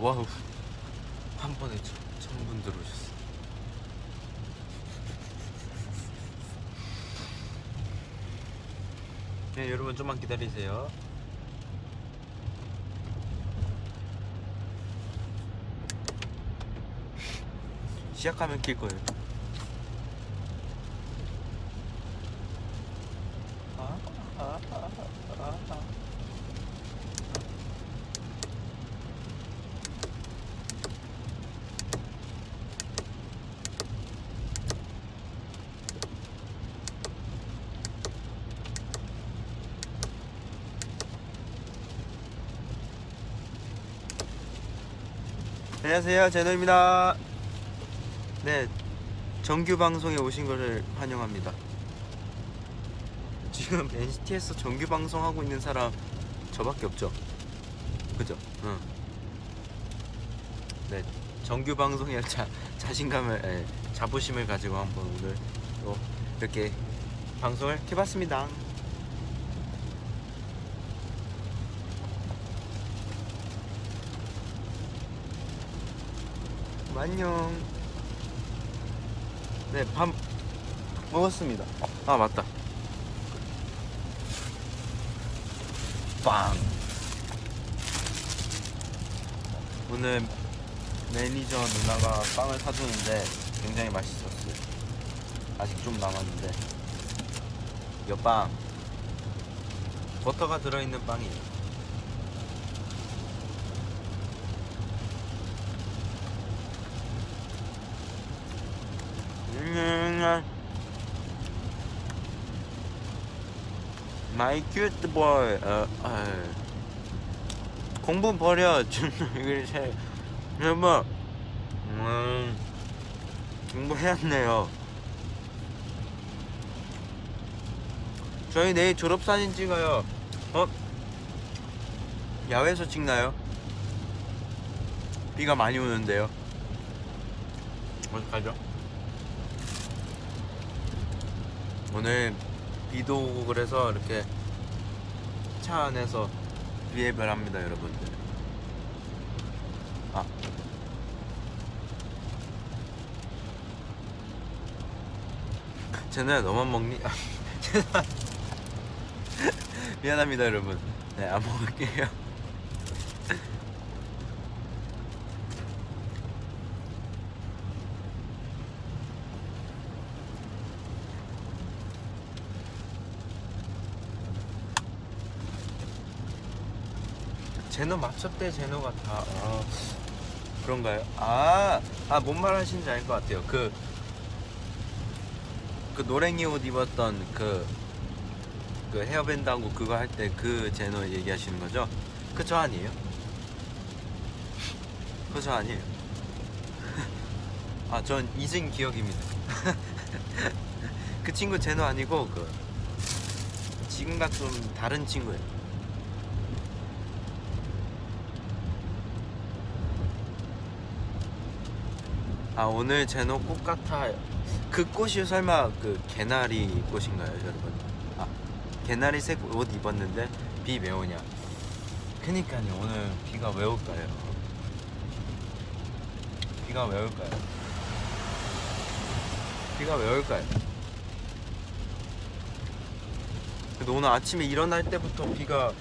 와우. 한 번에 천- 천분 들어오셨어. 네, 여러분 좀만 기다리세요. 시작하면 킬 거예요. 아, 아, 아, 아, 아. 안녕하세요, 제노입니다. 네, 정규 방송에 오신 것을 환영합니다. 지금 NCT에서 정규 방송하고 있는 사람 저밖에 없죠. 그죠? 응. 네, 정규 방송에 자, 자신감을, 예, 자부심을 가지고 한번 오늘 또 이렇게 방송을 해봤습니다. 안녕. 네, 밥 먹었습니다. 아, 맞다. 빵. 오늘 매니저 누나가 빵을 사주는데 굉장히 맛있었어요. 아직 좀 남았는데. 이거 빵. 버터가 들어있는 빵이에요. 음, My cute boy. 어, 어. 공부 버려. 이걸 제 여보. 음, 공부해왔네요. 저희 내일 졸업 사진 찍어요. 어? 야외에서 찍나요? 비가 많이 오는데요. 어떡하죠? 오늘 비도 오고 그래서 이렇게 차 안에서 리앱을 합니다 여러분들. 아. 쟤네 너만 먹니? 아, 미안합니다 여러분. 네안 먹을게요 제노 맞췄대 제노가 다 아, 그런가요? 아, 아, 뭔 말 하시는지 알 것 같아요. 그, 그 노랭이 옷 입었던 그, 그 헤어밴드 하고 그거 할 때 그 제노 얘기하시는 거죠? 그저 아니에요? 그저 아니에요. 아, 전 잊은 기억입니다. 그 친구 제노 아니고 그 지금과 좀 다른 친구예요. 아 오늘 제노 꽃 같아요. 그 꽃이 설마 그 개나리 꽃인가요, 여러분? 아 개나리색 옷 입었는데 비 왜 오냐? 그니까요 오늘 비가 왜 올까요? 비가 왜 올까요? 비가 왜 올까요? 근데 오늘 아침에 일어날 때부터 비가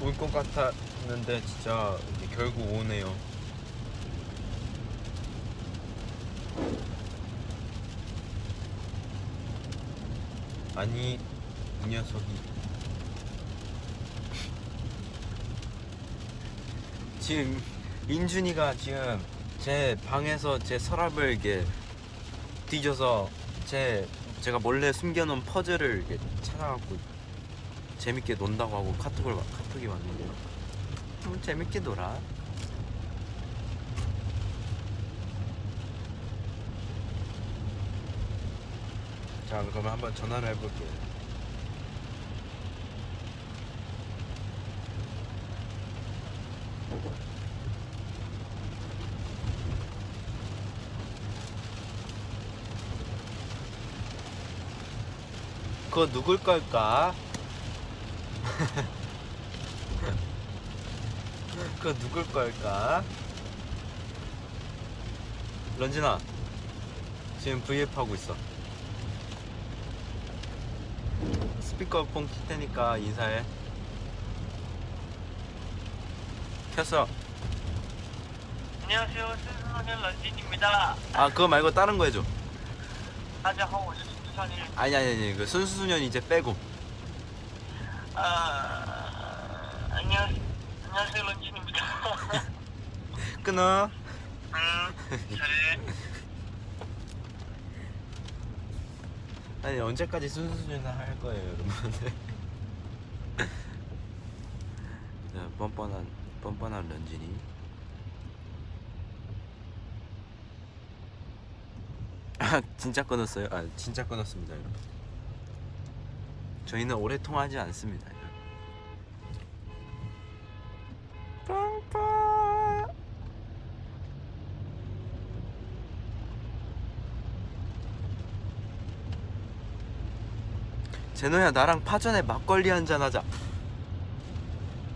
올 것 같았는데 진짜 결국 오네요. 아니 이 녀석이 지금 인준이가 지금 제 방에서 제 서랍을 이렇게 뒤져서 제 제가 몰래 숨겨놓은 퍼즐을 이렇게 찾아갖고 재밌게 논다고 하고 카톡을 와- 카톡이 왔는데요. 좀 재밌게 놀아. 자 그러면 한번 전화를 해볼게요. 그거 누굴 걸까? 그거 누굴 걸까? 런진아 지금 V앱 하고 있어 스피커폰 킬 테니까 인사해 켰어 안녕하세요. 순수소년 런쥔입니다. 아 그거 말고 다른 거 해줘 大家好，我是순수少年。 아니 아니 아니 그 순수소년 이제 빼고 呃，안녕안녕하세요 런쥔입니다. 끊어 음, 잘 아니 언제까지 순수소년 할 거예요 여러분들? 자, 뻔뻔한 뻔뻔한 런쥔이. 아 진짜 끊었어요? 아 진짜 끊었습니다 여러분. 저희는 오래 통화하지 않습니다 여러분. 빵빵 제노야 나랑 파전에 막걸리 한잔 하자.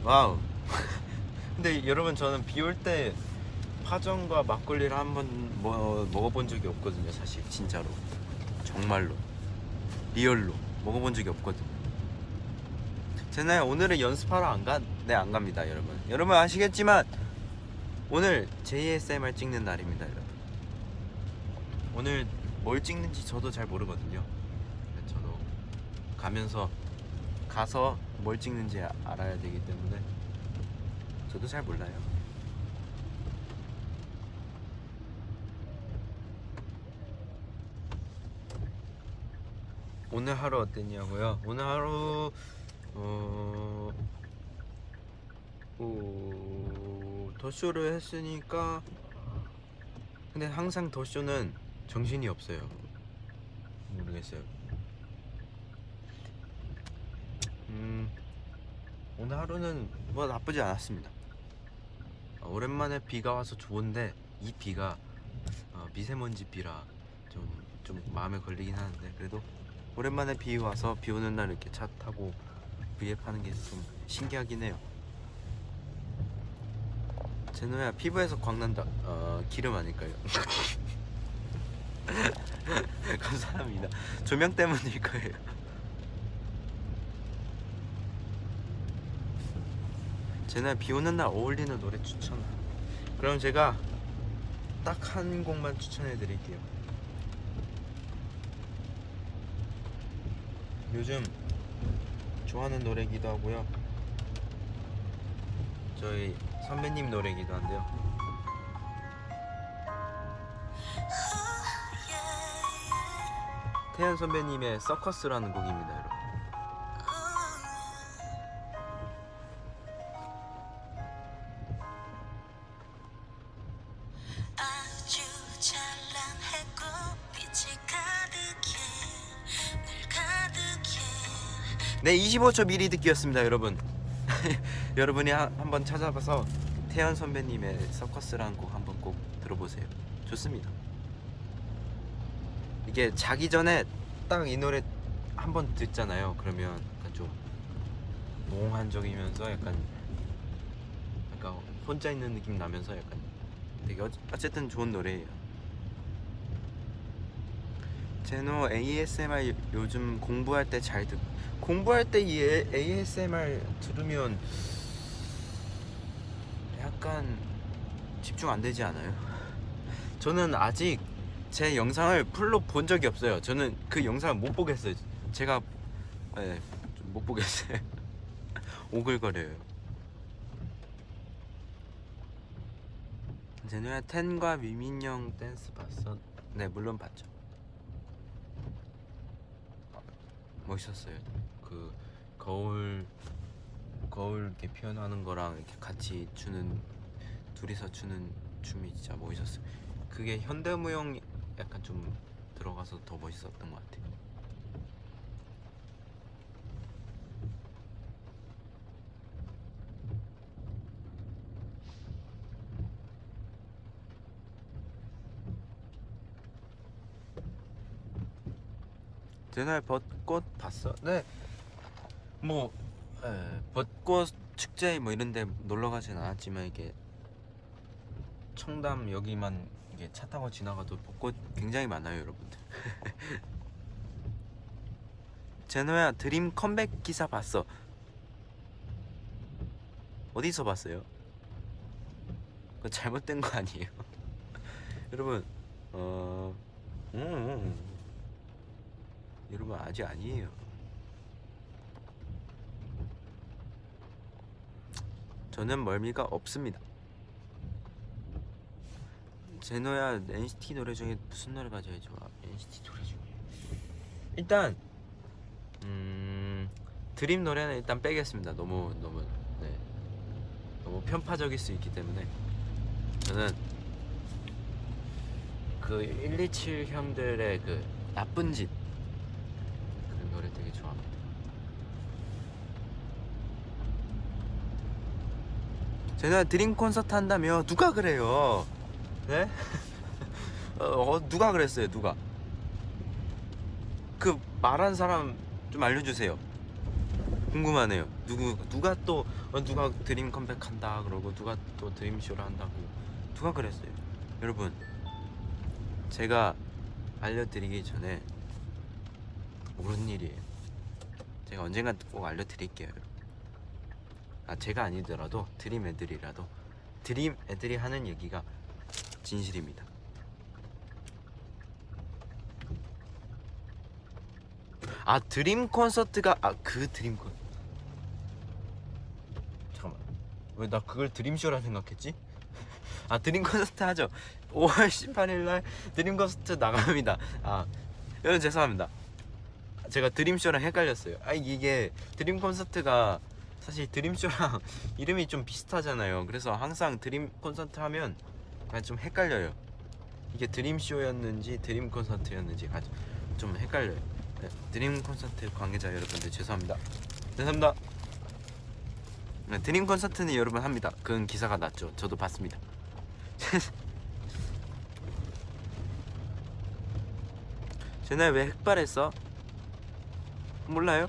와우. 근데 여러분 저는 비 올 때 파전과 막걸리를 한번 뭐, 먹어본 적이 없거든요 사실 진짜로. 정말로. 리얼로. 먹어본 적이 없거든요. 제노야 오늘은 연습하러 안 가? 네 안 갑니다 여러분. 여러분 아시겠지만 오늘 JSMR 찍는 날입니다 여러분. 오늘 뭘 찍는지 저도 잘 모르거든요 가면서 가서 뭘 찍는지 아- 알아야 되기 때문에 저도 잘 몰라요. 오늘 하루 어땠냐고요? 오늘 하루 어, 어 더쇼를 했으니까 근데 항상 더쇼는 정신이 없어요. 모르겠어요. 음, 오늘 하루는 뭐 나쁘지 않았습니다. 어, 오랜만에 비가 와서 좋은데 이 비가 어, 미세먼지 비라 좀, 좀 마음에 걸리긴 하는데 그래도 오랜만에 비 와서 비 오는 날 이렇게 차 타고 V앱 하는 게 좀 신기하긴 해요. 제노야 피부에서 광난다. 어, 기름 아닐까요? 감사합니다. 조명 때문일 거예요. 제날 비 오는 날 어울리는 노래 추천. 그럼 제가 딱 한 곡만 추천해 드릴게요. 요즘 좋아하는 노래기도 하고요. 저희 선배님 노래기도 한데요. 태연 선배님의 서커스라는 곡입니다, 여러분. 네, 25초 미리 듣기였습니다, 여러분. 여러분이 한, 한번 찾아봐서 태연 선배님의 서커스라는 곡 한번 꼭 들어보세요. 좋습니다. 이게 자기 전에 딱 이 노래 한번 듣잖아요. 그러면 약간 좀 몽환적이면서 약간 약간 혼자 있는 느낌 나면서 약간 되게 어, 어쨌든 좋은 노래예요. 제노 ASMR 요- 요즘 공부할 때 잘 듣. 공부할 때 이 ASMR 들으면 약간 집중 안 되지 않아요? 저는 아직 제 영상을 풀로 본 적이 없어요. 저는 그 영상을 못 보겠어요. 제가 네, 좀못 보겠어요. 오글거려요. 제노야 텐과 위민영 댄스 봤어? 네 물론 봤죠. 멋있었어요. 그 거울 거울 이렇게 표현하는 거랑 이렇게 같이 추는 둘이서 추는 춤이 진짜 멋있었어요. 그게 현대무용 약간 좀 들어가서 더 멋있었던 것 같아요. 제날 벚꽃 봤어? 네. 뭐. 에, 벚꽃 축제 뭐 이런데 놀러 가진 않았지만 이게 청담 여기만 이게 차 타고 지나가도 벚꽃 굉장히 많아요 여러분들. 제노야 드림 컴백 기사 봤어? 어디서 봤어요? 그거 잘못된 거 아니에요? 여러분 어 음, 여러분 아직 아니에요 저는 멀미가 없습니다 제노야 NCT 노래 중에 무슨 노래가 제일 좋아? NCT 노래 중에 일단 음 드림 노래는 일단 빼겠습니다. 너무 너무 네 너무 편파적일 수 있기 때문에 저는 그 127 형들의 그 나쁜 짓 그 노래 되게 좋아합니다. 제가 드림 콘서트 한다며 누가 그래요? 네? 어, 어, 누가 그랬어요? 누가? 그 말한 사람 좀 알려주세요. 궁금하네요. 누구 누가 또 어, 누가 드림 컴백한다 그러고 누가 또 드림 쇼를 한다고 누가 그랬어요? 여러분 제가 알려드리기 전에 모르는 일이에요. 제가 언젠간 꼭 알려드릴게요. 여러분. 아 제가 아니더라도 드림 애들이라도 드림 애들이 하는 얘기가 진실입니다. 아 드림 콘서트가 아 그 드림 콘. 잠깐만. 왜 나 그걸 드림쇼라 생각했지? 아 드림 콘서트 하죠. 5월 18일 날 드림 콘서트 나갑니다. 아 여러분 죄송합니다. 제가 드림쇼랑 헷갈렸어요. 아 이게 드림 콘서트가 사실 드림쇼랑 이름이 좀 비슷하잖아요 그래서 항상 드림 콘서트 하면 그냥 좀 헷갈려요 이게 드림쇼였는지 드림 콘서트였는지 좀 헷갈려요 네, 드림 콘서트 관계자 여러분들 죄송합니다. 죄송합니다. 네, 드림 콘서트는 여러분 합니다. 그건 기사가 났죠. 저도 봤습니다. 쟤네 왜 흑발했어? 몰라요?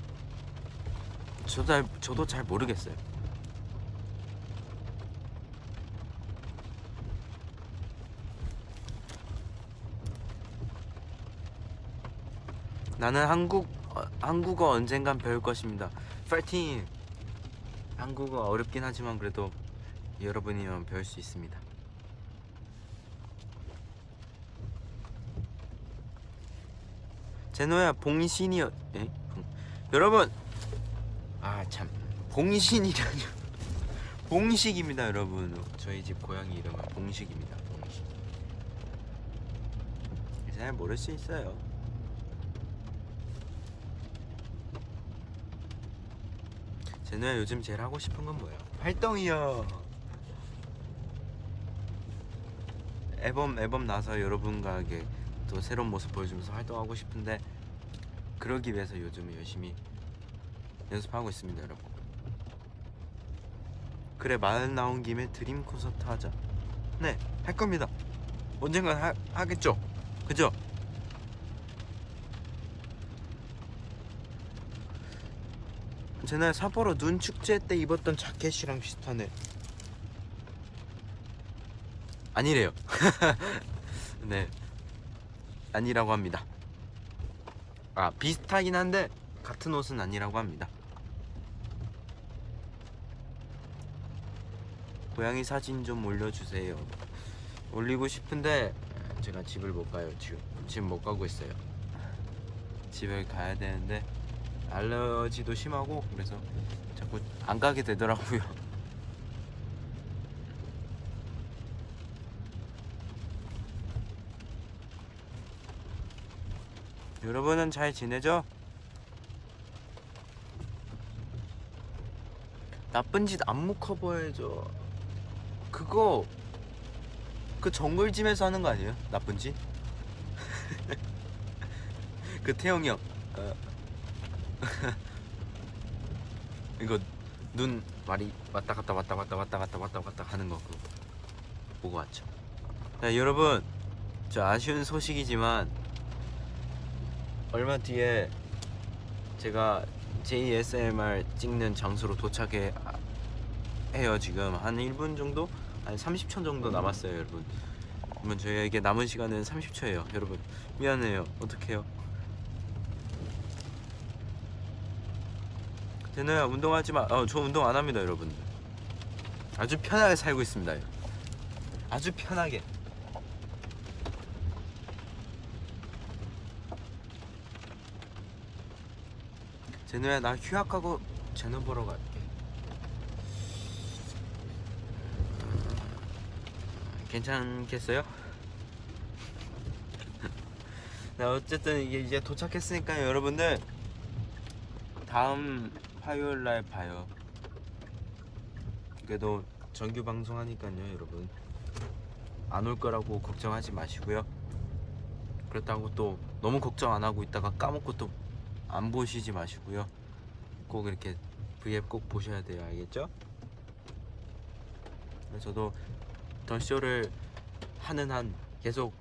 저도 잘, 저도 잘 모르겠어요. 나는 한국 어, 한국어 언젠간 배울 것입니다. 파이팅! 한국어 어렵긴 하지만 그래도 여러분이면 배울 수 있습니다. 제노야 봉신이요. 에? 봉- 여러분 아 참 봉신이라뇨. 봉식입니다, 여러분. 저희 집 고양이 이름은 봉식입니다. 봉식. 잘 모를 수 있어요. 제노야 요즘 제일 하고 싶은 건 뭐야? 활동이요. 앨범 앨범 나서 여러분과 이게 또 새로운 모습 보여주면서 활동하고 싶은데 그러기 위해서 요즘 열심히 연습하고 있습니다, 여러분. 그래 말 나온 김에 드림 콘서트 하자. 네, 할 겁니다. 언젠간 하, 하겠죠. 그죠? 제날 삿포로 눈 축제 때 입었던 자켓이랑 비슷하네. 아니래요. 네. 아니라고 합니다. 아, 비슷하긴 한데 같은 옷은 아니라고 합니다. 고양이 사진 좀 올려주세요. 올리고 싶은데 제가 집을 못 가요. 지금 지금 못 가고 있어요. 집에 가야 되는데 알러지도 심하고 그래서 자꾸 안 가게 되더라고요. 여러분은 잘 지내죠? 나쁜 짓 안무 커버해줘. 그거 그 정글짐에서 하는 거 아니에요? 나쁜 짓? 그 태영이 형. 어. 이거 눈 말이 왔다 갔다 왔다 갔다 왔다 갔다 왔다 갔다 하는 거 그거 보고 왔죠. 자 여러분 저 아쉬운 소식이지만 얼마 뒤에 제가 JSMR 찍는 장소로 도착해 아, 해요 지금 한 1분 정도? 한 30초 정도 남았어요 여러분 그러면 저희에게 남은 시간은 30초예요 여러분 미안해요 어떡해요 대노야 운동하지 마. 어, 저 운동 안 합니다, 여러분들. 아주 편하게 살고 있습니다. 아주 편하게. 제노야 나 휴학 하고 제노 보러 갈게. 괜찮겠어요? 네, 어쨌든 이게 이제 도착했으니까요, 여러분들. 다음 화요일 날 봐요. 그래도 정규 방송 하니까요, 여러분. 안 올 거라고 걱정하지 마시고요. 그렇다고 또 너무 걱정 안 하고 있다가 까먹고 또 안 보시지 마시고요. 꼭 이렇게 V앱 꼭 보셔야 돼요, 알겠죠? 저도 더 쇼를 하는 한 계속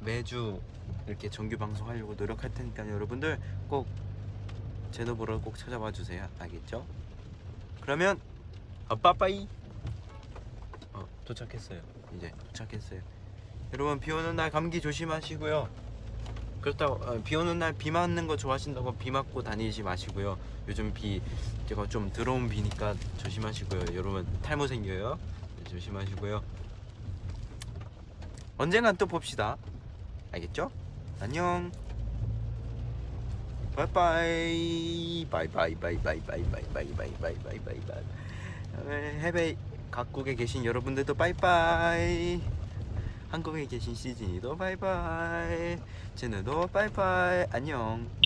매주 이렇게 정규 방송하려고 노력할 테니까요, 여러분들 꼭 제노 보러 꼭 찾아와 주세요. 알겠죠? 그러면 어, 빠빠이. 어, 도착했어요. 이제 도착했어요. 여러분 비 오는 날 감기 조심하시고요. 그렇다고 어, 비 오는 날 비 맞는 거 좋아하신다고 비 맞고 다니지 마시고요. 요즘 비 제가 좀 들어온 비니까 조심하시고요. 여러분 탈모 생겨요. 네, 조심하시고요. 언젠간 또 봅시다. 알겠죠? 안녕. 바이바이 바이바이 바이바이 바이바이 바이바이 바이바이 바이바이 해외 각국에 계신 여러분들도 바이바이 한국에 계신 시즌이도 바이바이 쟤네도 바이바이 안녕